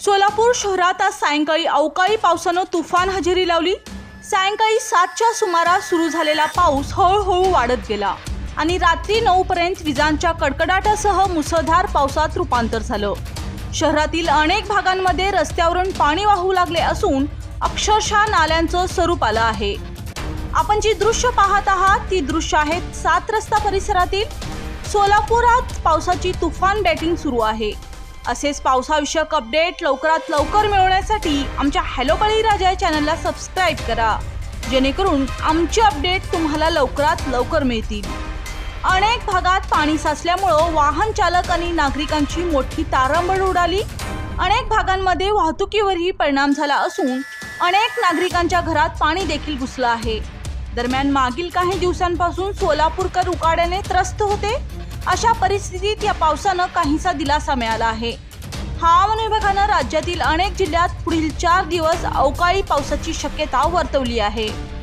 सोलापूर शहरात आज सायंकाळी अवकाळी पावसानं तुफान हजेरी लावली. सायंकाळी सातच्या सुमारास सुरू झालेला पाऊस हळूहळू वाढत गेला. आणि रात्री नऊपर्यंत विजांच्या कडकडाटासह मुसळधार पावसात रूपांतर झालं. शहरातील अनेक भागांमध्ये रस्त्यावरून पाणी वाहू लागले असून अक्षरशः नाल्यांचं स्वरूप आलं आहे. आपण जी दृश्य पाहत आहात ती दृश्य आहेत सात रस्ता परिसरातील सोलापुरात पावसाची तुफान बॅटिंग सुरू आहे. असेच पावसाविषयक अपडेट लवकरात लवकर मिळवण्यासाठी आमच्या हॅलो बळीराजा या चॅनलला सबस्क्राईब करा. जेणेकरून आमचे अपडेट तुम्हाला लवकरात लवकर मिळतील. अनेक भागात पाणी साचल्यामुळं वाहन चालक आणि नागरिकांची मोठी तारांबळ उडाली. अनेक भागांमध्ये वाहतुकीवरही परिणाम झाला असून अनेक नागरिकांच्या घरात पाणी देखील घुसलं आहे. दरम्यान मागील काही दिवसांपासून सोलापूरकर उकाड्याने त्रस्त होते. अशा परिस्थितीत या पावसानं काहीसा दिलासा मिळाला आहे. हवामान विभागानं राज्यातील अनेक जिल्ह्यात पुढील चार दिवस अवकाळी पावसाची शक्यता वर्तवली आहे.